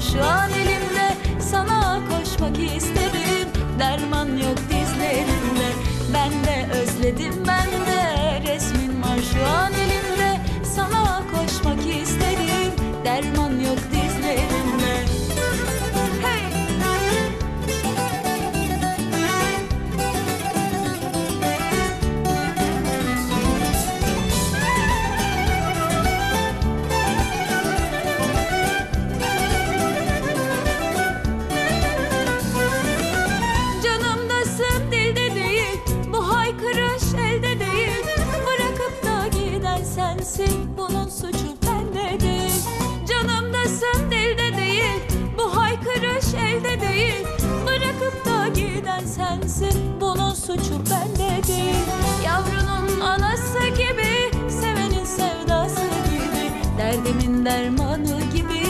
şu an elimde. Sana koşmak isterim Derman yok dizlerimde. Ben de özledim ben de sensin Bunun suçu bende değil. Canımdasın dilde değil. Bu haykırış elde değil. Bırakıp da giden sensin Bunun suçu bende değil. Yavrunun anası gibi Sevenin sevdası gibi. Derdimin dermanı gibi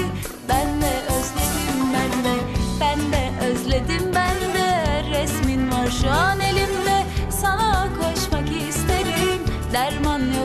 Ben de özledim ben de. Ben de özledim ben de Resmin var şu an